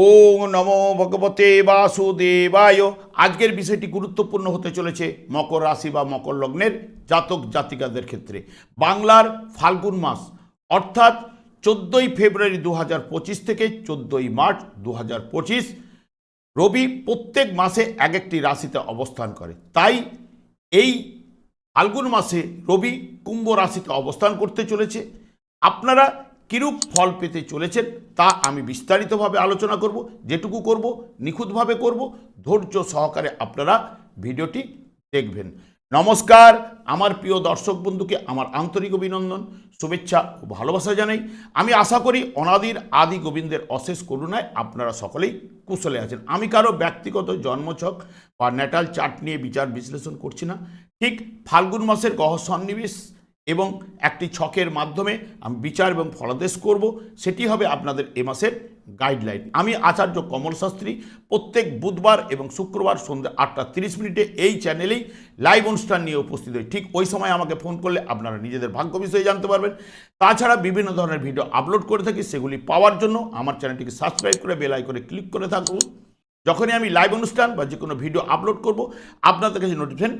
ওম নমো ভগবতে বাসুদেবায়। আজকের বিষয়টি গুরুত্বপূর্ণ হতে চলেছে মকর রাশি বা মকর লগ্নের জাতক জাতিকাদের ক্ষেত্রে। বাংলার ফাল্গুন মাস, অর্থাৎ চোদ্দোই ফেব্রুয়ারি দু থেকে চোদ্দোই মার্চ দু রবি প্রত্যেক মাসে এক একটি রাশিতে অবস্থান করে। তাই এই ফাল্গুন মাসে রবি কুম্ভ রাশিতে অবস্থান করতে চলেছে। আপনারা কিরূপ ফল পেতে চলেছেন তা আমি বিস্তারিতভাবে আলোচনা করব, যেটুকু করব, নিখুঁতভাবে করব। ধৈর্য সহকারে আপনারা ভিডিওটি দেখবেন। নমস্কার, আমার প্রিয় দর্শক বন্ধুকে আমার আন্তরিক অভিনন্দন, শুভেচ্ছা ও ভালোবাসা জানাই। আমি আশা করি অনাদির আদি গোবিন্দের অশেষ করুণায় আপনারা সকলেই কুশলে আছেন। আমি কারও ব্যক্তিগত জন্মছক বা ন্যাটাল চার্ট নিয়ে বিচার বিশ্লেষণ করছি না। ঠিক ফাল্গুন মাসের গহ সন্নিবেশ এবং একটি ছকের মাধ্যমে আমি বিচার এবং ফলাদেশ করব। সেটি হবে আপনাদের এ মাসের গাইডলাইন আমি আচার্য কমল শাস্ত্রী, প্রত্যেক বুধবার এবং শুক্রবার সন্ধ্যা আটটা তিরিশ মিনিটে এই চ্যানেলেই লাইভ অনুষ্ঠান নিয়ে উপস্থিত হই। ঠিক ওই সময় আমাকে ফোন করলে আপনারা নিজেদের ভাগ্য বিষয়ে জানতে পারবেন। তাছাড়া বিভিন্ন ধরনের ভিডিও আপলোড করে থাকি, সেগুলি পাওয়ার জন্য আমার চ্যানেলটিকে সাবস্ক্রাইব করে বেল করে ক্লিক করে থাকুন। যখনই আমি লাইভ অনুষ্ঠান বা যে কোনো ভিডিও আপলোড করব, আপনাদের কাছে নোটিফিকেশন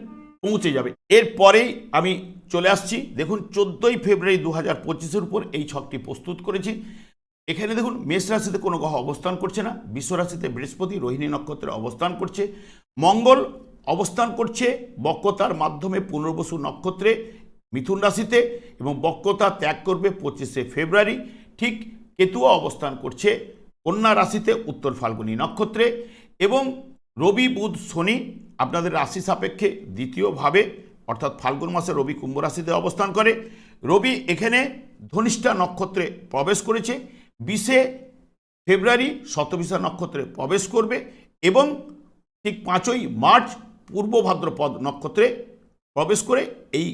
পৌঁছে যাবে। এরপরেই আমি চলে আসছি। দেখুন, চোদ্দোই ফেব্রুয়ারি দু হাজার পঁচিশের উপর এই ছকটি প্রস্তুত করেছি। এখানে দেখুন, মেষ রাশিতে কোনো গ্রহ অবস্থান করছে না। বিশ্ব রাশিতে বৃহস্পতি, রোহিণী নক্ষত্রে অবস্থান করছে। মঙ্গল অবস্থান করছে বক্রতার মাধ্যমে পুনর্বসু নক্ষত্রে, মিথুন রাশিতে, এবং বক্রতা ত্যাগ করবে পঁচিশে ফেব্রুয়ারি। ঠিক কেতুয়া অবস্থান করছে। কন্যা রাশিতে উত্তর ফাল্গুনী নক্ষত্রে, এবং রবি, বুধ, শনি আপনাদের রাশি সাপেক্ষে দ্বিতীয়ভাবে অর্থাৎ ফাল্গুন মাসে রবি কুম্ভ রাশিতে অবস্থান করে। রবি এখানে ধনিষ্ঠা নক্ষত্রে প্রবেশ করেছে। বিশে ফেব্রুয়ারি শতবিশা নক্ষত্রে প্রবেশ করবে এবং ঠিক পাঁচই মার্চ পূর্ব ভাদ্রপদ নক্ষত্রে প্রবেশ করে এই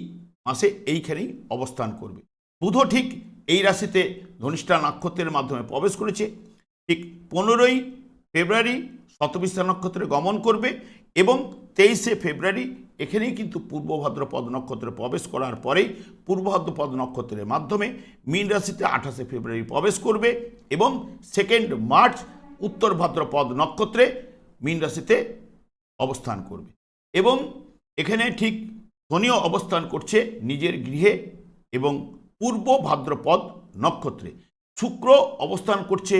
মাসে এইখানেই অবস্থান করবে। বুধ ঠিক এই রাশিতে ধনিষ্ঠা নক্ষত্রের মাধ্যমে প্রবেশ করেছে। ঠিক পনেরোই ফেব্রুয়ারি শতবিশা নক্ষত্রে গমন করবে এবং তেইশে ফেব্রুয়ারি এখানেই কিন্তু পূর্ব ভাদ্রপদ নক্ষত্রে প্রবেশ করার পরেই পূর্ব ভাদ্রপদ নক্ষত্রের মাধ্যমে মীন রাশিতে আঠাশে ফেব্রুয়ারি প্রবেশ করবে এবং সেকেন্ড মার্চ উত্তর ভাদ্রপদ নক্ষত্রে মীন রাশিতে অবস্থান করবে। এবং এখানে ঠিক শনিও অবস্থান করছে নিজের গৃহে এবং পূর্ব ভাদ্রপদ নক্ষত্রে। শুক্র অবস্থান করছে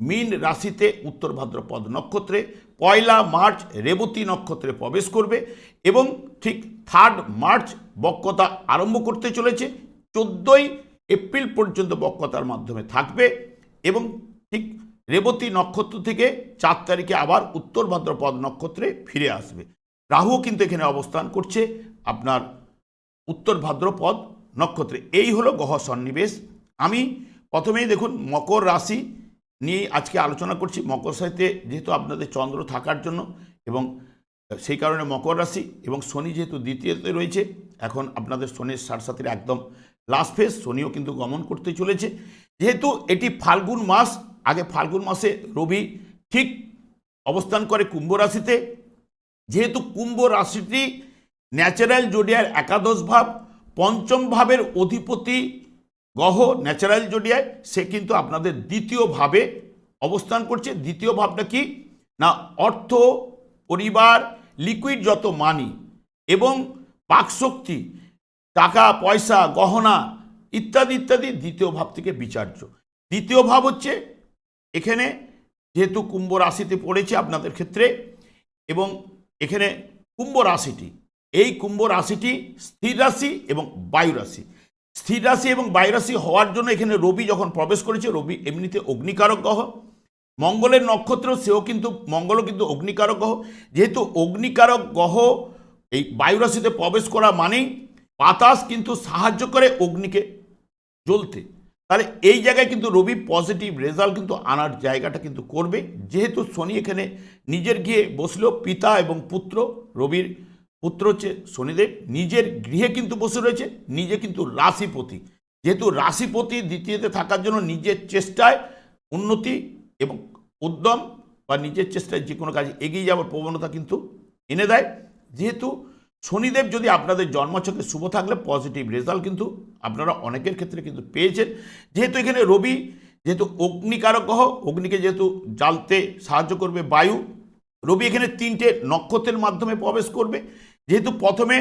মীন রাশিতে উত্তর ভাদ্রপদ নক্ষত্রে, পয়লা মার্চ রেবতী নক্ষত্রে প্রবেশ করবে এবং ঠিক থার্ড মার্চ বক্রতা আরম্ভ করতে চলেছে। চোদ্দোই এপ্রিল পর্যন্ত বক্রতার মাধ্যমে থাকবে এবং ঠিক রেবতী নক্ষত্র থেকে চার তারিখে আবার উত্তর ভাদ্রপদ নক্ষত্রে ফিরে আসবে। রাহু কিন্তু এখানে অবস্থান করছে আপনার উত্তর ভাদ্রপদ নক্ষত্রে। এই হলো গ্রহ সন্নিবেশ। আমি প্রথমেই দেখুন মকর রাশি নিয়ে আজকে আলোচনা করছি। মকর সাহিত্যে যেহেতু আপনাদের চন্দ্র থাকার জন্য এবং সেই কারণে মকর রাশি এবং শনি যেহেতু দ্বিতীয়তে রয়েছে, এখন আপনাদের শনির সার সাথে একদম লাস্ট ফেজ শনিও কিন্তু গমন করতে চলেছে। যেহেতু এটি ফাল্গুন মাস, আগে ফাল্গুন মাসে রবি ঠিক অবস্থান করে কুম্ভ রাশিতে। যেহেতু কুম্ভ রাশিটি ন্যাচারাল জোডিয়ার একাদশ ভাব, পঞ্চম ভাবের অধিপতি গ্রহ ন্যাচারাল জোডিয়ায় সে কিন্তু আপনাদের দ্বিতীয় ভাবে অবস্থান করছে। দ্বিতীয় ভাবটা কি? না, অর্থ, পরিবার লিকুইড যত মানি এবং বাকশক্তি, টাকা, পয়সা, গহনা ইত্যাদি ইত্যাদি দ্বিতীয় ভাব থেকে বিচার্য। দ্বিতীয় ভাব হচ্ছে এখানে যেহেতু কুম্ভ রাশিতে পড়েছে আপনাদের ক্ষেত্রে এবং এখানে কুম্ভ রাশিটি, এই কুম্ভ রাশিটি স্থির রাশি এবং বায়ু রাশি। স্থির রাশি এবং বায়ু রাশি হওয়ার জন্য এখানে রবি যখন প্রবেশ করেছে, রবি এমনিতে অগ্নিকারক গ্রহ। মঙ্গলের নক্ষত্র, সেও কিন্তু, মঙ্গলও কিন্তু অগ্নিকারক গ্রহ। যেহেতু অগ্নিকারক গ্রহ এই বায়ুরাশিতে প্রবেশ করা মানেই বাতাস কিন্তু সাহায্য করে অগ্নিকে জ্বলতে। তাহলে এই জায়গায় কিন্তু রবি পজিটিভ রেজাল্ট কিন্তু আনার জায়গাটা কিন্তু করবে। যেহেতু শনি এখানে নিজের গিয়ে বসল, পিতা এবং পুত্র, রবির পুত্র হচ্ছে শনিদেব, নিজের গৃহে কিন্তু বসে রয়েছে, নিজে কিন্তু রাশিপতি। যেহেতু রাশিপতি দ্বিতীয়তে থাকার জন্য নিজের চেষ্টায় উন্নতি এবং উদ্যম বা নিজের চেষ্টায় যে কোনো কাজে এগিয়ে যাওয়ার প্রবণতা কিন্তু এনে দেয়। যেহেতু শনিদেব যদি আপনাদের জন্মছকে শুভ থাকলে পজিটিভ রেজাল্ট কিন্তু আপনারা অনেকের ক্ষেত্রে কিন্তু পেয়েছেন। যেহেতু এখানে রবি, যেহেতু অগ্নিকারক গ্রহ, অগ্নিকে যেহেতু জ্বালতে সাহায্য করবে বায়ু রবি এখানে তিনটে নক্ষত্রের মাধ্যমে প্রবেশ করবে। যেহেতু প্রথমে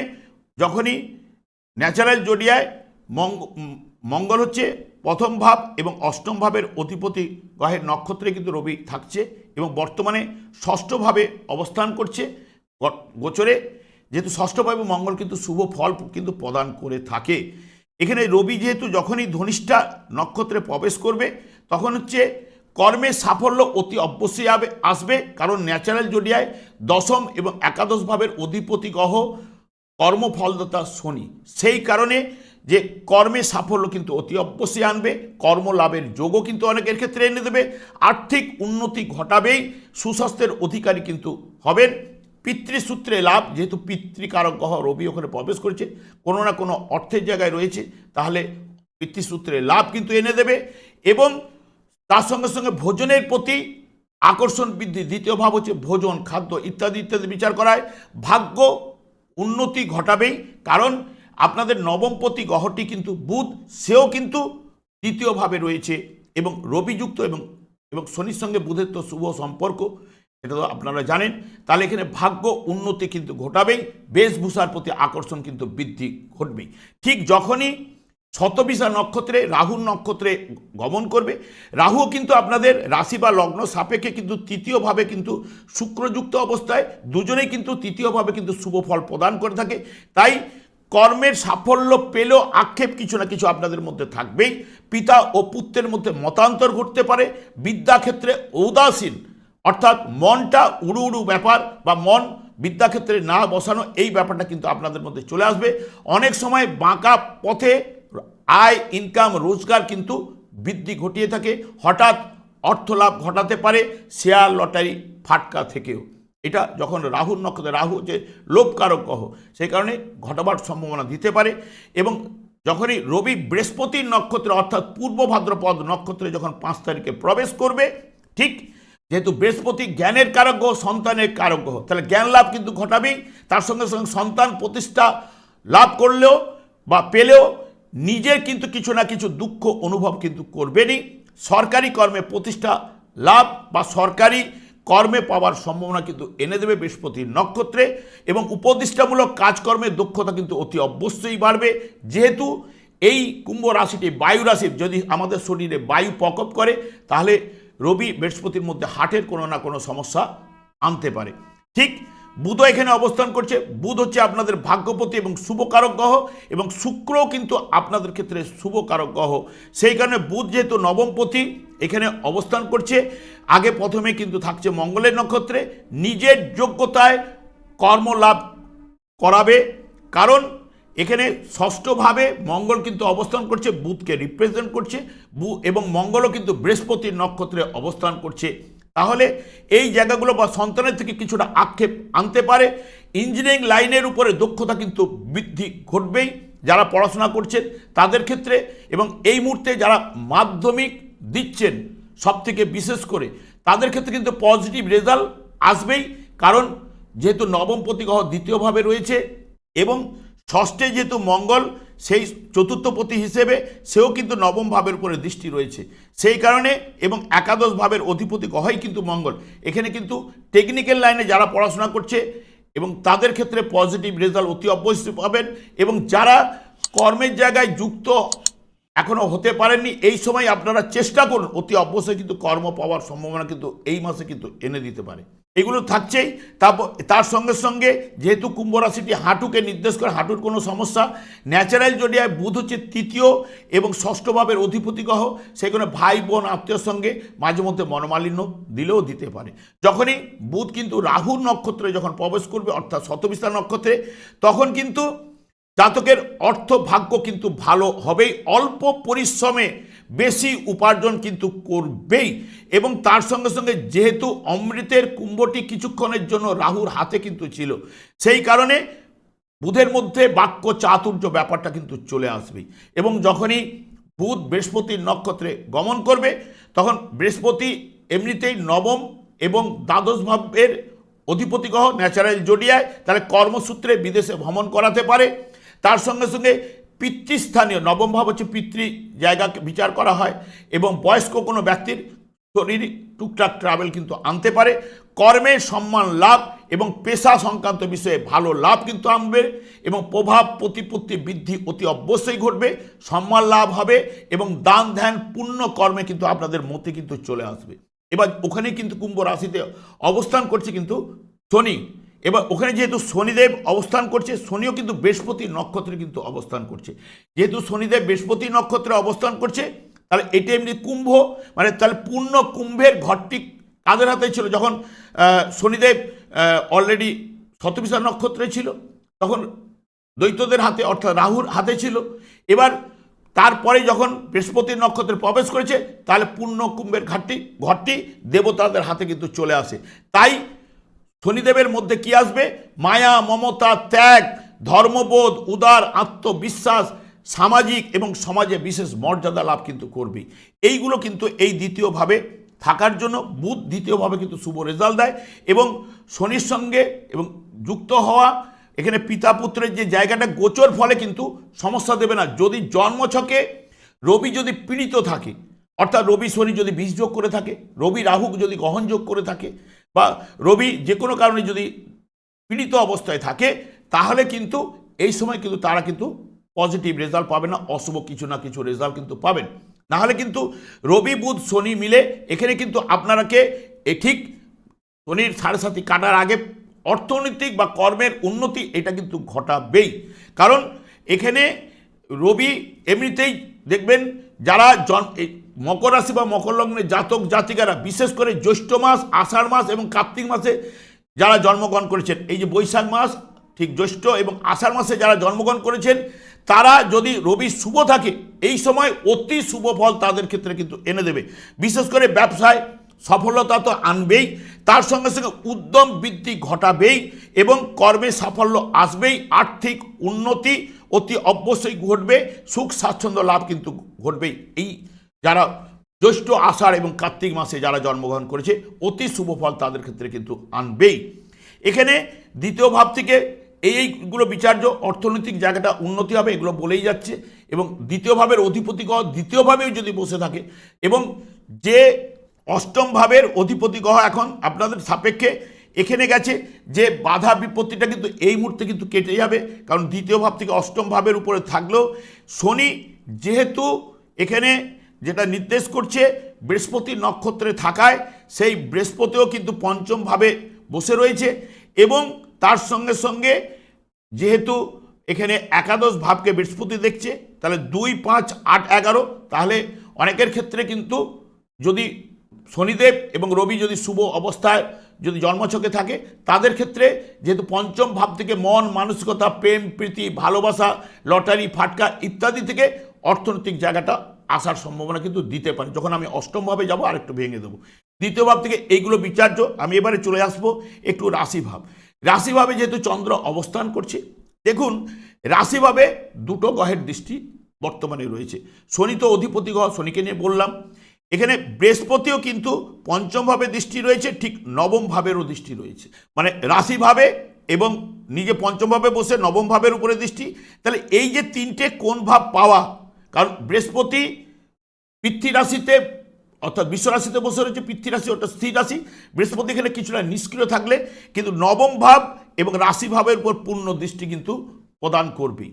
যখনই ন্যাচারাল জোডিয়ায় মঙ্গ মঙ্গল হচ্ছে প্রথম ভাব এবং অষ্টম ভাবের অধিপতি গ্রহের নক্ষত্রে কিন্তু রবি থাকছে এবং বর্তমানে ষষ্ঠভাবে অবস্থান করছে গোচরে। যেহেতু ষষ্ঠভাবে মঙ্গল কিন্তু শুভ ফল কিন্তু প্রদান করে থাকে। এখানে রবি যেহেতু যখনই ধনিষ্ঠা নক্ষত্রে প্রবেশ করবে, তখন হচ্ছে কর্মের সাফল্য অতি অবশ্যই আসবে, কারণ ন্যাচারাল জোডিয়ায় দশম এবং একাদশ ভাবের অধিপতি গ্রহ কর্মফলদাতা শনি। সেই কারণে যে কর্মে সাফল্য কিন্তু অতি অবশ্যই আনবে, কর্মলাভের যোগও কিন্তু অনেকের ক্ষেত্রে এনে দেবে, আর্থিক উন্নতি ঘটাবেই সুস্বাস্থ্যের অধিকারী কিন্তু হবেন। পিতৃসূত্রে লাভ, যেহেতু পিতৃকারক গ্রহ রবি ওখানে প্রবেশ করেছে, কোনো না কোনো অর্থের জায়গায় রয়েছে, তাহলে পিতৃসূত্রে লাভ কিন্তু এনে দেবে এবং তার সঙ্গে সঙ্গে ভোজনের প্রতি আকর্ষণ বৃদ্ধি, দ্বিতীয় ভাব হচ্ছে ভোজন, খাদ্য ইত্যাদি ইত্যাদি বিচার করায় ভাগ্য উন্নতি ঘটাবেই। কারণ আপনাদের নবমপতি গ্রহটি কিন্তু বুধ, সেও কিন্তু দ্বিতীয়ভাবে রয়েছে এবং রবিযুক্ত এবং এবং শনির সঙ্গে বুধের তো শুভ সম্পর্ক এটা তো আপনারা জানেন। তাহলে এখানে ভাগ্য উন্নতি কিন্তু ঘটাবেই, বেশভূষার প্রতি আকর্ষণ কিন্তু বৃদ্ধি ঘটবেই। ঠিক যখনই শতবিশা নক্ষত্রে, রাহুর নক্ষত্রে গমন করবে। রাহুও কিন্তু আপনাদের রাশি বা লগ্ন সাপেক্ষে কিন্তু তৃতীয়ভাবে কিন্তু শুক্রযুক্ত অবস্থায়, দুজনেই কিন্তু তৃতীয়ভাবে কিন্তু শুভ ফল প্রদান করে থাকে। তাই কর্মের সাফল্য পেলেও আক্ষেপ কিছু না কিছু আপনাদের মধ্যে থাকবেই। পিতা ও পুত্রের মধ্যে মতান্তর ঘটতে পারে। বিদ্যাক্ষেত্রে উদাসীন অর্থাৎ মনটা উড়ু উড়ু ব্যাপার বা মন বিদ্যাক্ষেত্রে না বসানো, এই ব্যাপারটা কিন্তু আপনাদের মধ্যে চলে আসবে। অনেক সময় বাঁকা পথে আয় ইনকাম রোজগার কিন্তু বৃদ্ধি ঘটিয়ে থাকে। হঠাৎ অর্থ লাভ ঘটাতে পারে শেয়ার লটারি ফাটকা থেকেও। এটা যখন রাহুর নক্ষত্রে, রাহু যে লোভকারক গ্রহ সেই কারণে ঘটাবার সম্ভাবনা দিতে পারে এবং যখনই রবি বৃহস্পতির নক্ষত্রে, অর্থাৎ পূর্ব ভাদ্রপদ নক্ষত্রে যখন পাঁচ তারিখে প্রবেশ করবে, ঠিক যেহেতু বৃহস্পতি জ্ঞানের কারক গ্রহ, সন্তানের কারক গ্রহ, তাহলে জ্ঞান লাভ কিন্তু ঘটাবেই। তার সঙ্গে সঙ্গে সন্তান প্রতিষ্ঠা লাভ করলেও বা পেলেও নিজের কিন্তু কিছু না কিছু দুঃখ অনুভব কিন্তু করবেনই। সরকারি কর্মে প্রতিষ্ঠা লাভ বা সরকারি কর্মে পাওয়ার সম্ভাবনা কিন্তু এনে দেবে বৃহস্পতির নক্ষত্রে এবং উপদেষ্টামূলক কাজকর্মের দক্ষতা কিন্তু অতি অবশ্যই বাড়বে। যেহেতু এই কুম্ভ রাশিটি বায়ু রাশি যদি আমাদের শরীরে বায়ু প্রকোপ করে, তাহলে রবি বৃহস্পতির মধ্যে হার্টের কোনো না কোনো সমস্যা আনতে পারে। ঠিক বুধ এখানে অবস্থান করছে। বুধ হচ্ছে আপনাদের ভাগ্যপতি এবং শুভকারক গ্রহ এবং শুক্রও কিন্তু আপনাদের ক্ষেত্রে শুভকারক গ্রহ। সেই কারণে বুধ যেহেতু নবমপতি, এখানে অবস্থান করছে। আগে প্রথমে কিন্তু থাকছে মঙ্গলের নক্ষত্রে। নিজের যোগ্যতায় কর্মলাভ করাবে। কারণ এখানে ষষ্ঠভাবে মঙ্গল কিন্তু অবস্থান করছে, বুধকে রিপ্রেজেন্ট করছে। এবং মঙ্গলও কিন্তু বৃহস্পতির নক্ষত্রে অবস্থান করছে। তাহলে এই জায়গাগুলো বা সন্তানের থেকে কিছুটা আক্ষেপ আনতে পারে। ইঞ্জিনিয়ারিং লাইনের উপরে দক্ষতা কিন্তু বৃদ্ধি ঘটবেই। যারা পড়াশোনা করছেন তাদের ক্ষেত্রে এবং এই মুহূর্তে যারা মাধ্যমিক দিচ্ছেন সব থেকে বিশেষ করে, তাদের ক্ষেত্রে কিন্তু পজিটিভ রেজাল্ট আসবেই। কারণ যেহেতু নবম প্রতিগ্রহ দ্বিতীয়ভাবে রয়েছে এবং ষষ্ঠে যেহেতু মঙ্গল সেই চতুর্থপতি হিসেবে সেও কিন্তু নবম ভাবের উপরে দৃষ্টি রয়েছে। সেই কারণে এবং একাদশ ভাবের অধিপতি গ্রহই কিন্তু মঙ্গল। এখানে কিন্তু টেকনিক্যাল লাইনে যারা পড়াশোনা করছে এবং তাদের ক্ষেত্রে পজিটিভ রেজাল্ট অতি অবশ্যই পাবেন এবং যারা কর্মের জায়গায় যুক্ত এখনও হতে পারেননি, এই সময় আপনারা চেষ্টা করুন, অতি অবশ্যই কিন্তু কর্ম পাওয়ার সম্ভাবনা কিন্তু এই মাসে কিন্তু এনে দিতে পারে। এগুলো থাকছেই। তার সঙ্গে সঙ্গে যেহেতু কুম্ভ রাশিটি হাঁটুকে নির্দেশ করে, হাঁটুর কোনো সমস্যা, ন্যাচারাল জডিয়ায় বুধ হচ্ছে তৃতীয় এবং ষষ্ঠ ভাবের অধিপতি গ্রহ সেখানে ভাই, বোন, আত্মীয়র সঙ্গে মাঝে মধ্যে মনোমালিন্য দিলেও দিতে পারে। যখনই বুধ কিন্তু রাহুর নক্ষত্রে যখন প্রবেশ করবে, অর্থাৎ শতবিস্তার নক্ষত্রে, তখন কিন্তু জাতকের অর্থ ভাগ্য কিন্তু ভালো হবেই। অল্প পরিশ্রমে বেশি উপার্জন কিন্তু করবেই। এবং তার সঙ্গে সঙ্গে যেহেতু অমৃতের কুম্ভটি কিছুক্ষণের জন্য রাহুর হাতে কিন্তু ছিল, সেই কারণে বুধের মধ্যে বাক্য চাতুর্য ব্যাপারটা কিন্তু চলে আসবেই। এবং যখনই বুধ বৃহস্পতির নক্ষত্রে গমন করবে, তখন বৃহস্পতি এমনিতেই নবম এবং দ্বাদশ ভাবের অধিপতি গ্রহ ন্যাচারাল জডিয়ায়, তাহলে কর্মসূত্রে বিদেশে ভ্রমণ করাতে পারে। তার সঙ্গে সঙ্গে পিতৃস্থানীয়, নবম ভাব হচ্ছে পিতৃ জায়গাকে বিচার করা হয় এবং বয়স্ক কোনো ব্যক্তির শরীর টুকটাক ট্রাভেল কিন্তু আনতে পারে। কর্মে সম্মান লাভ এবং পেশা সংক্রান্ত বিষয়ে ভালো লাভ কিন্তু আনবে এবং প্রভাব প্রতিপত্তি বৃদ্ধি অতি অবশ্যই ঘটবে, সম্মান লাভ হবে এবং দান ধ্যান পূর্ণ কর্মে কিন্তু আপনাদের মতে কিন্তু চলে আসবে। এবার ওখানে কিন্তু কুম্ভ রাশিতে অবস্থান করছে কিন্তু শনি। এবার ওখানে যেহেতু শনিদেব অবস্থান করছে, শনিও কিন্তু বৃহস্পতি নক্ষত্রে কিন্তু অবস্থান করছে। যেহেতু শনিদেব বৃহস্পতি নক্ষত্রে অবস্থান করছে, তাহলে এটা এমনি কুম্ভ মানে তাহলে পূর্ণ কুম্ভের ঘরটি কাদের হাতে ছিল? যখন শনিদেব অলরেডি শতবিশা নক্ষত্রে ছিল, তখন দ্বৈতদের হাতে, অর্থাৎ রাহুর হাতে ছিল। এবার তারপরে যখন বৃহস্পতির নক্ষত্রে প্রবেশ করেছে, তাহলে পূর্ণ কুম্ভের ঘাটটি ঘরটি দেবতাদের হাতে কিন্তু চলে আসে। তাই শনিদেবের মধ্যে কি আসবে? মায়া, মমতা, ত্যাগ, ধর্মবোধ, উদার, আত্মবিশ্বাস, সামাজিক এবং সমাজে বিশেষ মর্যাদা লাভ কিন্তু করবে। এইগুলো কিন্তু এই দ্বিতীয়ভাবে থাকার জন্য বুধ দ্বিতীয়ভাবে কিন্তু শুভ রেজাল্ট দেয় এবং শনির সঙ্গে এবং যুক্ত হওয়া এখানে পিতা পুত্রের যে জায়গাটা গোচর ফলে কিন্তু সমস্যা দেবে না। যদি জন্মছকে রবি যদি পীড়িত থাকে, অর্থাৎ রবি শনি যদি বীজ যোগ করে থাকে, রবি রাহুক যদি গহন যোগ করে থাকে বা রবি যে কোনো কারণে যদি পীড়িত অবস্থায় থাকে, তাহলে কিন্তু এই সময় কিন্তু তারা কিন্তু পজিটিভ রেজাল্ট পাবে না, অশুভ কিছু না কিছু রেজাল্ট কিন্তু পাবেন। নাহলে কিন্তু রবি, বুধ, শনি মিলে এখানে কিন্তু আপনারাকে এ ঠিক শনির সাড়ে সাথী কাটার আগে অর্থনৈতিক বা কর্মের উন্নতি এটা কিন্তু ঘটাবেই। কারণ এখানে রবি এমনিতেই দেখবেন যারা জন মকর রাশি বা মকর লগ্নের জাতক জাতিকারা, বিশেষ করে জ্যৈষ্ঠ মাস, আষাঢ় মাস এবং কার্তিক মাসে যারা জন্মগ্রহণ করেছেন, এই যে বৈশাখ মাস, ঠিক জ্যৈষ্ঠ এবং আষাঢ় মাসে যারা জন্মগ্রহণ করেছেন, তারা যদি রবি শুভ থাকে, এই সময় অতি শুভ ফল তাদের ক্ষেত্রে কিন্তু এনে দেবে। বিশেষ করে ব্যবসায় সফলতা তো আনবেই, তার সঙ্গে সঙ্গে উদ্যম বৃদ্ধি ঘটাবেই এবং কর্মে সাফল্য আসবেই, আর্থিক উন্নতি অতি অবশ্যই ঘটবে, সুখ স্বাচ্ছন্দ্য লাভ কিন্তু ঘটবেই। এই যারা জ্যৈষ্ঠ আষাঢ় এবং কার্তিক মাসে যারা জন্মগ্রহণ করেছে, অতি শুভ ফল তাদের ক্ষেত্রে কিন্তু আনবেই। এখানে দ্বিতীয় ভাব থেকে এই এইগুলো বিচার্য অর্থনৈতিক জায়গাটা উন্নতি হবে, এগুলো বলেই যাচ্ছে। এবং দ্বিতীয় ভাবের অধিপতি গ্রহ দ্বিতীয় ভাবেও যদি বসে থাকে, এবং যে অষ্টম ভাবের এখন আপনাদের সাপেক্ষে এখানে গেছে যে বাধা বিপত্তিটা কিন্তু এই মুহূর্তে কিন্তু কেটে যাবে, কারণ দ্বিতীয় ভাব থেকে অষ্টম ভাবের উপরে থাকলেও শনি যেহেতু এখানে যেটা নির্দেশ করছে বৃহস্পতি নক্ষত্রে থাকায়, সেই বৃহস্পতিও কিন্তু পঞ্চমভাবে বসে রয়েছে এবং তার সঙ্গে সঙ্গে যেহেতু এখানে একাদশ ভাবকে বৃহস্পতি দেখছে, তাহলে দুই, পাঁচ, আট, এগারো, তাহলে অনেকের ক্ষেত্রে কিন্তু যদি শনিদেব এবং রবি যদি শুভ অবস্থায় যদি জন্মছকে থাকে, তাদের ক্ষেত্রে যেহেতু পঞ্চম ভাব থেকে মন, মানসিকতা, প্রেম, প্রীতি, ভালোবাসা, লটারি, ফাটকা ইত্যাদি থেকে অর্থনৈতিক জায়গাটা আসার সম্ভাবনা কিন্তু দিতে পারে। যখন আমি অষ্টমভাবে যাব, আরেকটু ভেঙে দেবো। দ্বিতীয় ভাব থেকে এইগুলো বিচার্য, আমি এবারে চলে আসব একটু রাশিভাব। রাশিভাবে যেহেতু চন্দ্র অবস্থান করছে, দেখুন, রাশিভাবে দুটো গ্রহের দৃষ্টি বর্তমানে রয়েছে। শনি তো অধিপতি গ্রহ, শনিকে নিয়ে বললাম। এখানে বৃহস্পতিও কিন্তু পঞ্চমভাবে দৃষ্টি রয়েছে, ঠিক নবম ভাবেরও দৃষ্টি রয়েছে। মানে রাশিভাবে এবং নিজে পঞ্চমভাবে বসে নবম ভাবের উপরে দৃষ্টি। তাহলে এই যে তিনটে কোন ভাব পাওয়া কারণ বৃহস্পতি পৃথ্বী রাশিতে, অর্থাৎ বিশ্ব রাশিতে বসে রয়েছে পৃথ্বী রাশি ওটা স্থির রাশি। বৃহস্পতি এখানে কিছুটা নিষ্ক্রিয় থাকলে কিন্তু নবম ভাব এবং রাশিভাবের উপর পূর্ণ দৃষ্টি কিন্তু প্রদান করবে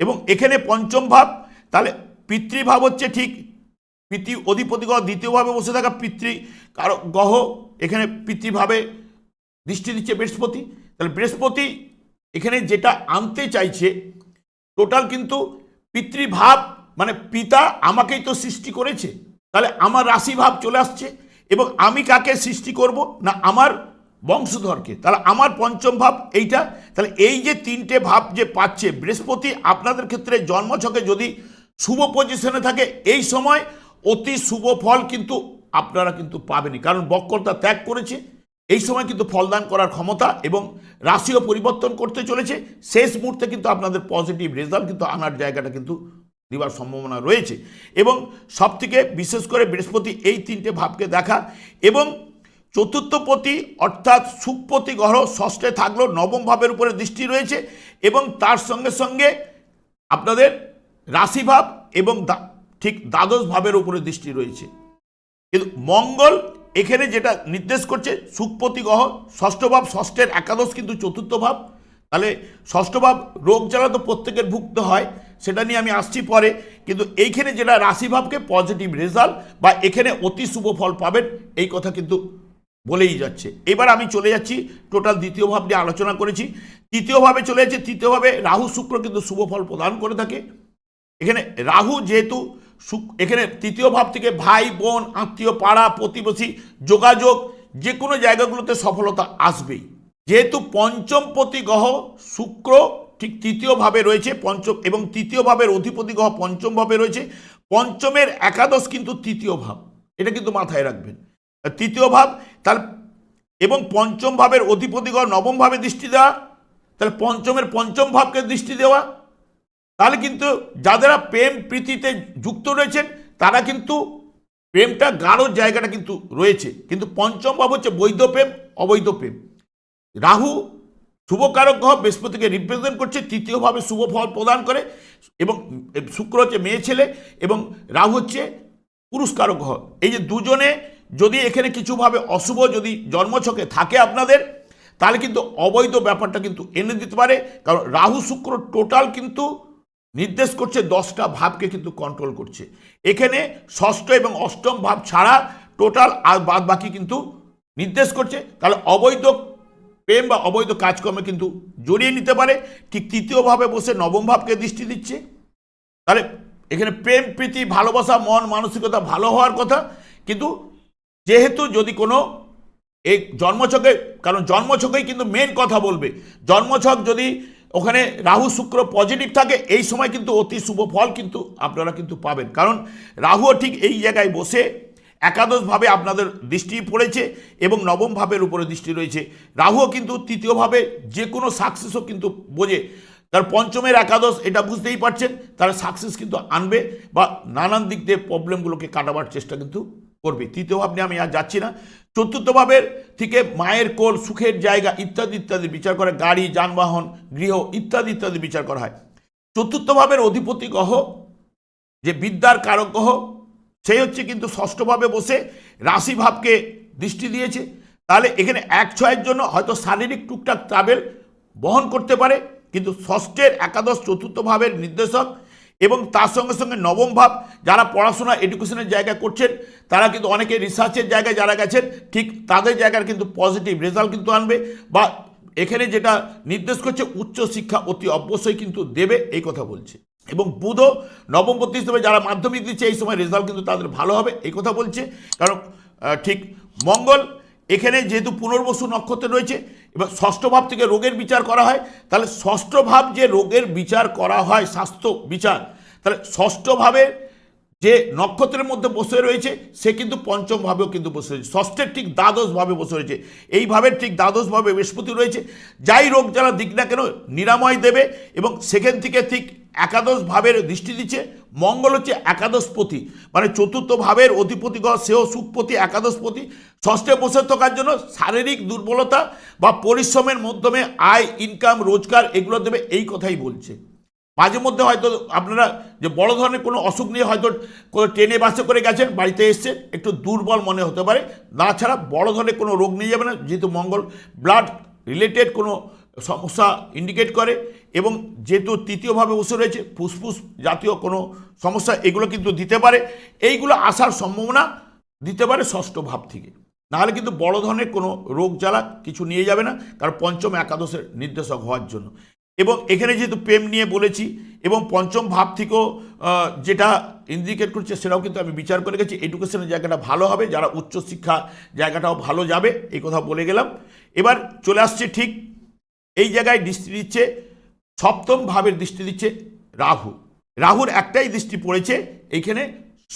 এবং এখানে পঞ্চম ভাব, তাহলে পিতৃভাব হচ্ছে ঠিক পিতৃ অধিপতি গ্রহ দ্বিতীয়ভাবে বসে থাকা পিতৃ কারও গ্রহ এখানে পিতৃভাবে দৃষ্টি দিচ্ছে বৃহস্পতি। তাহলে বৃহস্পতি এখানে যেটা আনতে চাইছে, টোটাল কিন্তু পিতৃভাব মানে পিতা আমাকেই তো সৃষ্টি করেছে। তাহলে আমার রাশি ভাব চলে আসছে এবং আমি কাকে সৃষ্টি করব? না, আমার বংশধরকে। তাহলে আমার পঞ্চম ভাব এইটা। তাহলে এই যে তিনটে ভাব যে পাচ্ছে, বৃহস্পতি আপনাদের ক্ষেত্রে জন্মছকে যদি শুভ পজিশনে থাকে, এই সময় অতি শুভ ফল কিন্তু আপনারা কিন্তু পাবেনই। কারণ বক্রতা ত্যাগ করেছে, এই সময় কিন্তু ফলদান করার ক্ষমতা এবং রাশিও পরিবর্তন করতে চলেছে। শেষ মুহূর্তে কিন্তু আপনাদের পজিটিভ রেজাল্ট কিন্তু আনার জায়গাটা কিন্তু দেওয়ার সম্ভাবনা রয়েছে। এবং সবথেকে বিশেষ করে বৃহস্পতি এই তিনটে ভাবকে দেখা এবং চতুর্থপতি অর্থাৎ সুখপতি গ্রহ ষষ্ঠে থাকলেও নবম ভাবের উপরে দৃষ্টি রয়েছে এবং তার সঙ্গে সঙ্গে আপনাদের রাশিভাব এবং ঠিক দ্বাদশ ভাবের উপরে দৃষ্টি রয়েছে। কিন্তু মঙ্গল এখানে যেটা নির্দেশ করছে সুখপতি গ্রহ ষষ্ঠ ভাব, ষষ্ঠের একাদশ কিন্তু চতুর্থ ভাব। তাহলে ষষ্ঠ ভাব রোগ জ্বালা তো প্রত্যেকের ভুগতে হয়। সেটা নিয়ে আমি আসছি পরে। কিন্তু এইখানে যেটা রাশিভাবকে পজিটিভ রেজাল্ট বা এখানে অতি শুভ ফল পাবেন, এই কথা কিন্তু বলেই যাচ্ছে। এবার আমি চলে যাচ্ছি টোটাল দ্বিতীয় ভাব নিয়ে আলোচনা করেছি। তৃতীয়ভাবে চলে যাচ্ছে তৃতীয়ভাবে রাহু শুক্র কিন্তু শুভ ফল প্রদান করে থাকে। এখানে রাহু যেহেতু এখানে তৃতীয় ভাব থেকে ভাই, বোন, আত্মীয়, পাড়া, প্রতিবেশী, যোগাযোগ যে কোনো জায়গাগুলোতে সফলতা আসবেই। যেহেতু পঞ্চম প্রতি গ্রহ শুক্র ঠিক তৃতীয় ভাবে রয়েছে পঞ্চম এবং তৃতীয় ভাবের অধিপতি গ্রহ পঞ্চম ভাবে রয়েছে। পঞ্চমের একাদশ কিন্তু তৃতীয় ভাব। এটা কিন্তু মাথায় রাখবেন। তৃতীয় ভাব, তার এবং পঞ্চম ভাবের অধিপতি গ্রহ নবম ভাবে দৃষ্টি দেওয়া, তাহলে পঞ্চমের পঞ্চম ভাবকে দৃষ্টি দেওয়া। তাহলে কিন্তু যাদেরা প্রেম প্রীতিতে যুক্ত রয়েছেন, তারা কিন্তু প্রেমটা গাঢ় জায়গাটা কিন্তু রয়েছে। কিন্তু পঞ্চম ভাব হচ্ছে বৈধ প্রেম, অবৈধ প্রেম। রাহু শুভকারক গ্রহ বৃহস্পতিকে রিপ্রেজেন্ট করছে, তৃতীয়ভাবে শুভ ফল প্রদান করে, এবং শুক্র হচ্ছে মেয়ে ছেলে, এবং রাহু হচ্ছে পুরুষ পুরস্কারক গ্রহ এই যে দুজনে যদি এখানে কিছুভাবে অশুভ যদি জন্মছকে থাকে আপনাদের, তাহলে কিন্তু অবৈধ ব্যাপারটা কিন্তু এনে দিতে পারে, কারণ রাহু শুক্র টোটাল কিন্তু নির্দেশ করছে, দশটা ভাবকে কিন্তু কন্ট্রোল করছে। এখানে ষষ্ঠ এবং অষ্টম ভাব ছাড়া টোটাল আর বাদ বাকি কিন্তু নির্দেশ করছে, তাহলে অবৈধ প্রেম বা অবৈধ কাজকর্মে কিন্তু জড়িয়ে নিতে পারে। ঠিক তৃতীয়ভাবে বসে নবম ভাবকে দৃষ্টি দিচ্ছে। তাহলে এখানে প্রেম, প্রীতি, ভালোবাসা, মন, মানসিকতা ভালো হওয়ার কথা। কিন্তু যেহেতু যদি কোনো এই জন্মছকে, কারণ জন্মছকেই কিন্তু মেন কথা বলবে। জন্মছক যদি ওখানে রাহু, শুক্র পজিটিভ থাকে, এই সময় কিন্তু অতি শুভ ফল কিন্তু আপনারা কিন্তু পাবেন। কারণ রাহুও ঠিক এই জায়গায় বসে একাদশভাবে আপনাদের দৃষ্টি পড়েছে এবং নবম ভাবের উপরে দৃষ্টি রয়েছে। রাহুও কিন্তু তৃতীয়ভাবে যে কোনো সাকসেসও কিন্তু বোঝে। তার পঞ্চমের একাদশ, এটা বুঝতেই পারছেন, তারা সাকসেস কিন্তু আনবে বা নানান দিক দিয়ে প্রবলেমগুলোকে কাটাবার চেষ্টা কিন্তু করবে। তৃতীয় নিয়ে আমি আর যাচ্ছি না। চতুর্থ ভাবের থেকে মায়ের কোল, সুখের জায়গা ইত্যাদি ইত্যাদি বিচার করে। গাড়ি, যানবাহন, গৃহ ইত্যাদি ইত্যাদি বিচার করা হয়। চতুর্থ ভাবের অধিপতি গ্রহ, যে বিদ্যার কারক গ্রহ সেই হচ্ছে কিন্তু ষষ্ঠভাবে বসে রাশিভাবকে দৃষ্টি দিয়েছে। তাহলে এখানে এক ছয়ের জন্য হয়তো শারীরিক টুকটাক ট্রাভেল বহন করতে পারে, কিন্তু ষষ্ঠের একাদশ চতুর্থ ভাবের নির্দেশক এবং তার সঙ্গে সঙ্গে নবম ভাব যারা পড়াশোনা এডুকেশনের জায়গা করছেন, তারা কিন্তু অনেকে রিসার্চের জায়গায় যারা গেছেন, ঠিক তাদের জায়গার কিন্তু পজিটিভ রেজাল্ট কিন্তু আনবে বা এখানে যেটা নির্দেশ করছে, উচ্চ শিক্ষা অতি অবশ্যই কিন্তু দেবে, এই কথা বলছে। এবং বুধও বত্রিশ হিসেবে যারা মাধ্যমিক দিচ্ছে, এই সময় রেজাল্ট কিন্তু তাদের ভালো হবে, এই কথা বলছে। কারণ ঠিক মঙ্গল, এখানে যেহেতু পুনর্বসু নক্ষত্রে রয়েছে, এবার ষষ্ঠ ভাব থেকে রোগের বিচার করা হয়। তাহলে ষষ্ঠ ভাব যে রোগের বিচার করা হয়, স্বাস্থ্য বিচার, তাহলে ষষ্ঠ ভাবের যে নক্ষত্রের মধ্যে বসে রয়েছে, সে কিন্তু পঞ্চম ভাবেও কিন্তু বসে রয়েছে। ষষ্ঠের ঠিক দ্বাদশভাবে বসে রয়েছে। এইভাবে ঠিক দ্বাদশভাবে বৃহস্পতি রয়েছে। যাই রোগ জ্বালা দিক না কেন, নিরাময় দেবে এবং সেখান থেকে ঠিক একাদশ ভাবের দৃষ্টি দিচ্ছে। মঙ্গল হচ্ছে একাদশপতি মানে চতুর্থ ভাবের অধিপতি গ্রহ সেও সুখপতি, একাদশপতি। ষষ্ঠে বসে থাকার জন্য শারীরিক দুর্বলতা বা পরিশ্রমের মাধ্যমে আয় ইনকাম রোজগার, এগুলো দেবে, এই কথাই বলছে। মাঝে মধ্যে হয়তো আপনারা যে বড় ধরনের কোনো অসুখ নিয়ে হয়তো কোনো ট্রেনে বাসে করে গেছেন, বাড়িতে এসছেন, একটু দুর্বল মনে হতে পারে। না ছাড়া বড় ধরনের কোনো রোগ নিয়ে যাবে না, যেহেতু মঙ্গল ব্লাড রিলেটেড কোনো সমস্যা ইন্ডিকেট করে এবং যেহেতু তৃতীয়ভাবে বসে রয়েছে, ফুসফুস জাতীয় কোনো সমস্যা, এগুলো কিন্তু দিতে পারে। এইগুলো আসার সম্ভাবনা দিতে পারে ষষ্ঠ ভাব থেকে। নাহলে কিন্তু বড় ধরনের কোনো রোগ জ্বালা কিছু নিয়ে যাবে না, কারণ পঞ্চম একাদশের নির্দেশক হওয়ার জন্য। এবং এখানে যেহেতু প্রেম নিয়ে বলেছি এবং পঞ্চম ভাব থেকেও যেটা ইন্ডিকেট করছে সেটাও কিন্তু আমি বিচার করে গেছি। এডুকেশনের জায়গাটা ভালো হবে, যারা উচ্চশিক্ষা জায়গাটাও ভালো যাবে, এই কথা বলে গেলাম। এবার চলে আসছে ঠিক এই জায়গায় দৃষ্টি দিচ্ছে, সপ্তম ভাবের দৃষ্টি দিচ্ছে রাহু। রাহুর একটাই দৃষ্টি পড়েছে এইখানে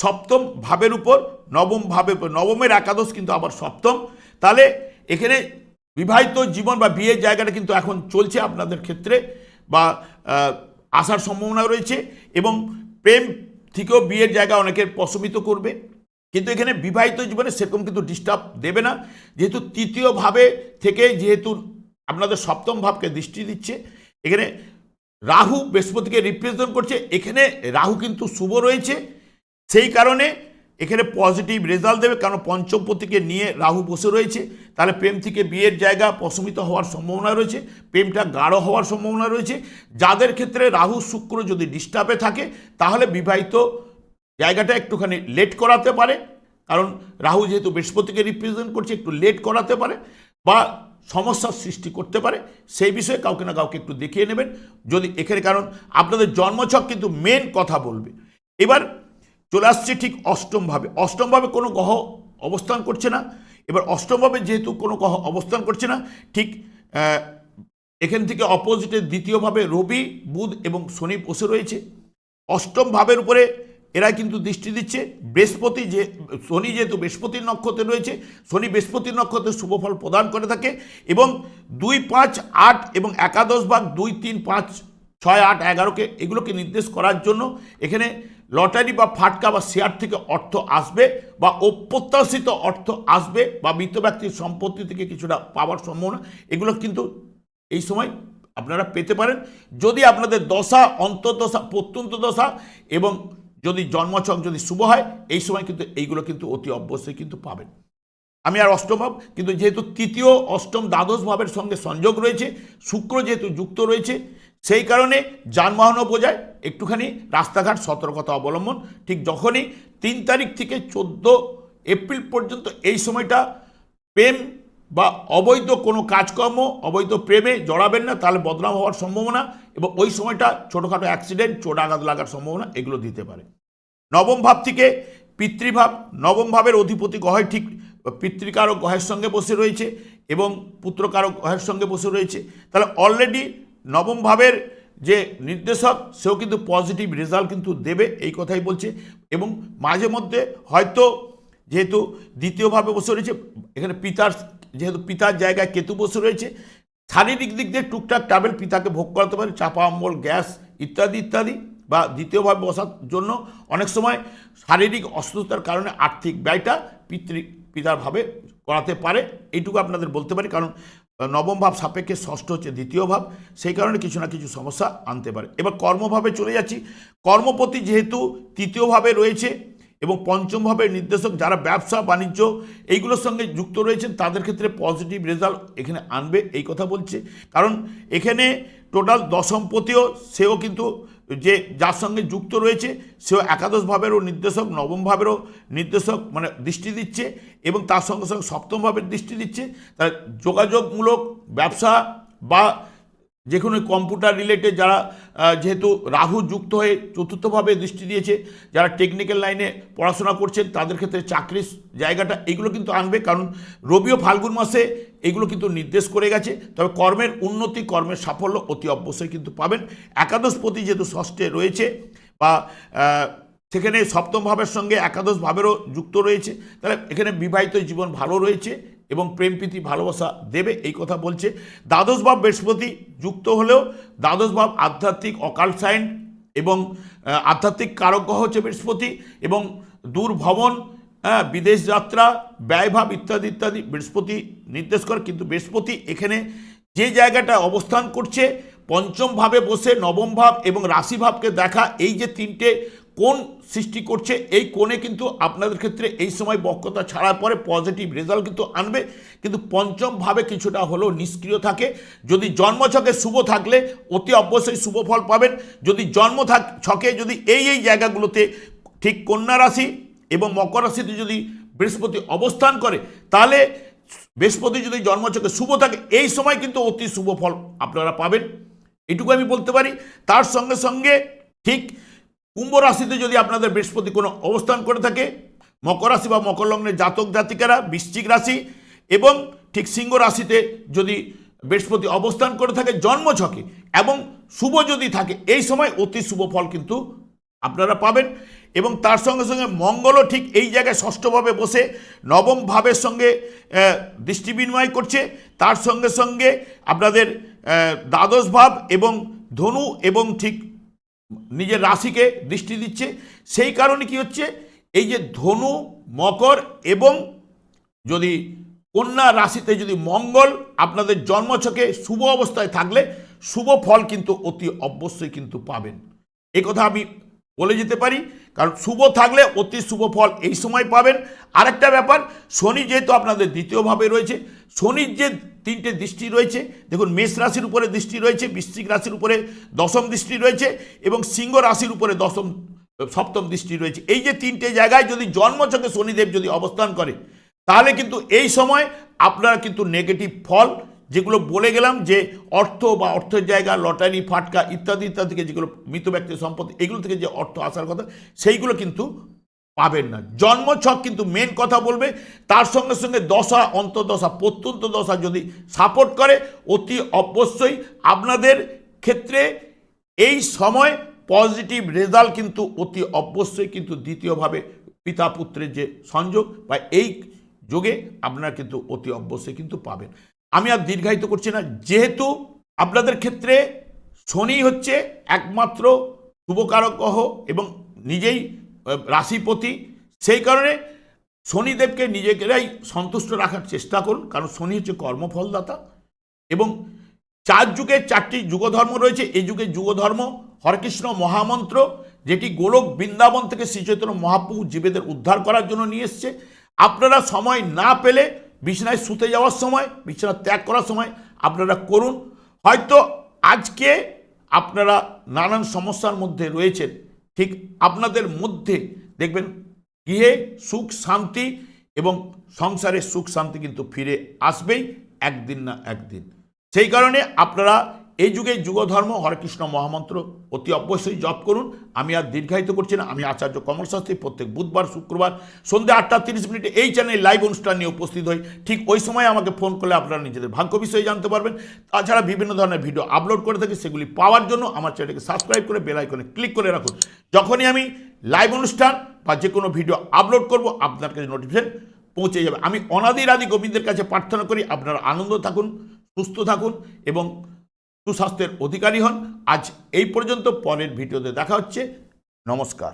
সপ্তম ভাবের উপর, নবম উপর নবমের একাদশ কিন্তু আবার সপ্তম। তাহলে এখানে বিবাহিত জীবন বা বিয়ের জায়গাটা কিন্তু এখন চলছে আপনাদের ক্ষেত্রে বা আসার সম্ভাবনা রয়েছে এবং প্রেম থেকেও বিয়ের জায়গা অনেকের প্রশমিত করবে। কিন্তু এখানে বিবাহিত জীবনে সেরকম কিন্তু ডিস্টার্ব দেবে না। যেহেতু তৃতীয় ভাবে থেকে যেহেতু আপনাদের সপ্তম ভাবকে দৃষ্টি দিচ্ছে, এখানে রাহু বৃহস্পতিকে রিপ্রেজেন্ট করছে। এখানে রাহু কিন্তু শুভ রয়েছে। সেই কারণে এখানে পজিটিভ রেজাল্ট দেবে, কারণ পঞ্চমপতিকে নিয়ে রাহু বসে রয়েছে। তাহলে প্রেম থেকে বিয়ের জায়গা প্রশমিত হওয়ার সম্ভাবনা রয়েছে, প্রেমটা গাঢ় হওয়ার সম্ভাবনা রয়েছে। যাদের ক্ষেত্রে রাহু শুক্র যদি ডিস্টার্বে থাকে, তাহলে বিবাহিত জায়গাটা একটুখানি লেট করাতে পারে, কারণ রাহু যেহেতু বৃহস্পতিকে রিপ্রেজেন্ট করছে, একটু লেট করাতে পারে বা সমস্যার সৃষ্টি করতে পারে, সেই বিষয়ে কাউকে না কাউকে একটু দেখিয়ে নেবেন। যদি এখানে কারণ আপনাদের জন্মছক কিন্তু মেন কথা বলবে। এবার চলে আসছে ঠিক অষ্টমভাবে। অষ্টমভাবে কোনো গ্রহ অবস্থান করছে না। এবার অষ্টমভাবে যেহেতু কোনো গ্রহ অবস্থান করছে না, ঠিক এখান থেকে অপোজিটের দ্বিতীয়ভাবে রবি, বুধ এবং শনি বসে রয়েছে। অষ্টম ভাবের উপরে এরা কিন্তু দৃষ্টি দিচ্ছে। বৃহস্পতি যে, শনি যেহেতু বৃহস্পতির নক্ষত্রে রয়েছে, শনি বৃহস্পতির নক্ষত্রে শুভফল প্রদান করে থাকে এবং দুই পাঁচ আট এবং একাদশ ভাগ দুই তিন পাঁচ ছয় আট এগারোকে এগুলোকে নির্দেশ করার জন্য এখানে লটারি বা ফাটকা বা শেয়ার থেকে অর্থ আসবে বা অপ্রত্যাশিত অর্থ আসবে বা মৃত ব্যক্তির সম্পত্তি থেকে কিছুটা পাওয়ার সম্ভাবনা, এগুলো কিন্তু এই সময় আপনারা পেতে পারেন। যদি আপনাদের দশা, অন্তর্দশা, প্রত্যন্ত দশা এবং যদি জন্মচক যদি শুভ হয়, এই সময় কিন্তু এইগুলো কিন্তু অতি অবশ্যই কিন্তু পাবেন। আমি আর অষ্টম ভাব, কিন্তু যেহেতু তৃতীয়, অষ্টম, দ্বাদশ ভাবের সঙ্গে সংযোগ রয়েছে, শুক্র যেহেতু যুক্ত রয়েছে সেই কারণে যানবাহনও বোঝায়, একটুখানি রাস্তাঘাট সতর্কতা অবলম্বন। ঠিক যখনই তিন তারিখ থেকে চোদ্দ এপ্রিল পর্যন্ত এই সময়টা প্রেম বা অবৈধ কোনো কাজকর্ম, অবৈধ প্রেমে জড়াবেন না, তাহলে বদনাম হওয়ার সম্ভাবনা এবং ওই সময়টা ছোটোখাটো অ্যাক্সিডেন্ট চোট আঘাত লাগার সম্ভাবনা এগুলো দিতে পারে। নবম ভাব থেকে পিতৃভাব, নবম ভাবের অধিপতি গ্রহের ঠিক পিতৃকারক গহের সঙ্গে বসে রয়েছে এবং পুত্রকারক গহের সঙ্গে বসে রয়েছে। তাহলে অলরেডি নবম ভাবের যে নির্দেশক, সেও কিন্তু পজিটিভ রেজাল্ট কিন্তু দেবে, এই কথাই বলছে। এবং মাঝে মধ্যে হয়তো যেহেতু দ্বিতীয়ভাবে বসে রয়েছে, এখানে পিতার, যেহেতু পিতার জায়গায় কেতু বসে রয়েছে, শারীরিক দিক দিয়ে টুকটাক ট্রাভেল পিতাকে ভোগ করাতে পারে, চাপা অম্বল, গ্যাস ইত্যাদি ইত্যাদি, বা দ্বিতীয়ভাবে বসার জন্য অনেক সময় শারীরিক অসুস্থতার কারণে আর্থিক ব্যয়টা পিতৃ, পিতার ভাবে করাতে পারে, এইটুকু আপনাদের বলতে পারি। কারণ নবম ভাব সাপেক্ষে ষষ্ঠ হচ্ছে দ্বিতীয় ভাব, সেই কারণে কিছু না কিছু সমস্যা আনতে পারে। এবার কর্মভাবে চলে যাচ্ছি। কর্মপতি যেহেতু তৃতীয়ভাবে রয়েছে এবং পঞ্চম ভাবের নির্দেশক যারা ব্যবসা, বাণিজ্য এইগুলোর সঙ্গে যুক্ত রয়েছেন, তাদের ক্ষেত্রে পজিটিভ রেজাল্ট এখানে আনবে, এই কথা বলছে। কারণ এখানে টোটাল দশমপতিও সেও কিন্তু যে যার সঙ্গে যুক্ত রয়েছে, সেও একাদশ ভাবেরও নির্দেশক, নবম ভাবেরও নির্দেশক মানে দৃষ্টি দিচ্ছে এবং তার সঙ্গে সঙ্গে সপ্তম ভাবের দৃষ্টি দিচ্ছে। তার যোগাযোগমূলক ব্যবসা বা যে কোনো কম্পিউটার রিলেটেড যারা যেহেতু রাহু যুক্ত হয়ে চতুর্থভাবে দৃষ্টি দিয়েছে, যারা টেকনিক্যাল লাইনে পড়াশোনা করছেন, তাদের ক্ষেত্রে চাকরির জায়গাটা, এগুলো কিন্তু আনবে কারণ রবিও ফাল্গুন মাসে এগুলো কিন্তু নির্দেশ করে গেছে। তবে কর্মের উন্নতি, কর্মের সাফল্য অতি অবশ্যই কিন্তু পাবেন। একাদশপতি যেহেতু ষষ্ঠে রয়েছে, বা সেখানে সপ্তম ভাবের সঙ্গে একাদশ ভাবেরও যুক্ত রয়েছে, তাহলে এখানে বিবাহিত জীবন ভালো রয়েছে। এবং প্রেম, প্রীতি, ভালোবাসা দেবে, এই কথা বলছে। দ্বাদশ ভাব বৃহস্পতি যুক্ত হলেও দ্বাদশ ভাব আধ্যাত্মিক অকাল সাইন এবং আধ্যাত্মিক কারকগ্রহ হচ্ছে বৃহস্পতি এবং দূর ভ্রমণ হ্যাঁ বিদেশ যাত্রা ব্যয়ভাব ইত্যাদি ইত্যাদি বৃহস্পতি নির্দেশ করে। কিন্তু বৃহস্পতি এখানে যে জায়গাটা অবস্থান করছে, পঞ্চম ভাবে বসে নবম ভাব এবং রাশিভাবকে দেখা, এই যে তিনটে কোন সৃষ্টি করছে, এই কোণে কিন্তু আপনাদের ক্ষেত্রে এই সময় বক্রতা ছাড়ার পরে পজিটিভ রেজাল্ট কিন্তু আনবে। কিন্তু পঞ্চমভাবে কিছুটা হলেও নিষ্ক্রিয় থাকে। যদি জন্মছকে শুভ থাকলে অতি অবশ্যই শুভ ফল পাবেন। যদি জন্ম থাক, ছকে যদি এই এই জায়গাগুলোতে ঠিক কন্যা রাশি এবং মকর রাশিতে যদি বৃহস্পতি অবস্থান করে, তাহলে বৃহস্পতি যদি জন্মছকে শুভ থাকে, এই সময় কিন্তু অতি শুভ ফল আপনারা পাবেন। এটুকু আমি বলতে পারি। তার সঙ্গে সঙ্গে ঠিক কুম্ভ রাশিতে যদি আপনাদের বৃহস্পতি কোনো অবস্থান করে থাকে, মকর রাশি বা মকর লগ্নের জাতক জাতিকারা, বৃশ্চিক রাশি এবং ঠিক সিংহ রাশিতে যদি বৃহস্পতি অবস্থান করে থাকে জন্মছকে এবং শুভ যদি থাকে, এই সময় অতি শুভ ফল কিন্তু আপনারা পাবেন। এবং তার সঙ্গে সঙ্গে মঙ্গলও ঠিক এই জায়গায় ষষ্ঠভাবে বসে নবম ভাবের সঙ্গে দৃষ্টি বিনিময় করছে। তার সঙ্গে সঙ্গে আপনাদের দ্বাদশ ভাব এবং ধনু এবং ঠিক নিজের রাশিকে দৃষ্টি দিচ্ছে। সেই কারণে কি হচ্ছে? এই যে ধনু, মকর এবং যদি কন্যা রাশিতে যদি মঙ্গল আপনাদের জন্মছকে শুভ অবস্থায় থাকলে শুভ ফল কিন্তু অতি অবশ্যই কিন্তু পাবেন। এ কথা আমি বলে যেতে পারি, কারণ শুভ থাকলে অতি শুভ ফল এই সময় পাবেন। আরেকটা ব্যাপার, শনি যেহেতু আপনাদের দ্বিতীয়ভাবে রয়েছে, শনির যে তিনটে দৃষ্টি রয়েছে। দেখুন, মেষ রাশির উপরে দৃষ্টি রয়েছে, বৃশ্চিক রাশির উপরে দশম দৃষ্টি রয়েছে এবং সিংহ রাশির উপরে দশম, সপ্তম দৃষ্টি রয়েছে। এই যে তিনটে জায়গায় যদি জন্মচকে শনিদেব যদি অবস্থান করে, তাহলে কিন্তু এই সময় আপনারা কিন্তু নেগেটিভ ফল, যেগুলো বলে গেলাম যে অর্থ বা অর্থের জায়গা, লটারি, ফাটকা ইত্যাদি ইত্যাদি থেকে যেগুলো মৃত ব্যক্তির সম্পদ, এগুলো থেকে যে অর্থ আসার কথা, সেইগুলো কিন্তু পাবেন না। জন্মছক কিন্তু মেন কথা বলবে, তার সঙ্গে সঙ্গে দশা, অন্তর্দশা, প্রত্যন্ত দশা যদি সাপোর্ট করে, অতি অবশ্যই আপনাদের ক্ষেত্রে এই সময় পজিটিভ রেজাল্ট কিন্তু অতি অবশ্যই কিন্তু দ্বিতীয়ভাবে পিতা পুত্রের যে সংযোগ, বা এই যোগে আপনারা কিন্তু অতি অবশ্যই কিন্তু পাবেন। আমি আর দীর্ঘায়িত করছি না, যেহেতু আপনাদের ক্ষেত্রে শনি হচ্ছে একমাত্র শুভকারক গ্রহ এবং নিজেই রাশিপতি। সেই কারণে শনিদেবকে নিজেকেরাই সন্তুষ্ট রাখার চেষ্টা করুন, কারণ শনি হচ্ছে কর্মফলদাতা। এবং চার যুগে চারটি যুগধর্ম রয়েছে। এই যুগে যুগধর্ম, হরেকৃষ্ণ মহামন্ত্র, যেটি গোলক বৃন্দাবন থেকে শ্রীচৈতন্য মহাপ্রভু জীবেদের উদ্ধার করার জন্য নিয়ে এসছে। আপনারা সময় না পেলে বিছানায় শুতে যাওয়ার সময়, বিছানা ত্যাগ করার সময় আপনারা করুন। হয়তো আজকে আপনারা নানান সমস্যার মধ্যে রয়েছেন। ঠিক আপনাদের মধ্যে, দেখবেন গৃহে সুখ শান্তি এবং সংসারের সুখ শান্তি কিন্তু ফিরে আসবেই একদিন না একদিন। সেই কারণে আপনারা এই যুগে যুগধর্ম হরেকৃষ্ণ মহামন্ত্র অতি অবশ্যই জপ করুন। আমি আর দীর্ঘায়িত করছি না। আমি আচার্য কমল শাস্ত্রী প্রত্যেক বুধবার, শুক্রবার সন্ধ্যে আটটা তিরিশ মিনিটে এই চ্যানেলে লাইভ অনুষ্ঠান নিয়ে উপস্থিত হই। ঠিক ওই সময় আমাকে ফোন করলে আপনারা নিজেদের ভাগ্য বিষয়ে জানতে পারবেন। তাছাড়া বিভিন্ন ধরনের ভিডিও আপলোড করে থাকি, সেগুলি পাওয়ার জন্য আমার চ্যানেলকে সাবস্ক্রাইব করে বেল আইকনে ক্লিক করে রাখুন। যখনই আমি লাইভ অনুষ্ঠান বা যে কোনো ভিডিও আপলোড করব, আপনার কাছে নোটিফিকেশন পৌঁছে যাবে। আমি অনাদির আদি গোবিন্দের কাছে প্রার্থনা করি, আপনারা আনন্দ থাকুন, সুস্থ থাকুন এবং সুস্বাস্থ্যের অধিকারী হন। আজ এই পর্যন্ত পরের ভিডিওতে দেখা হচ্ছে। নমস্কার।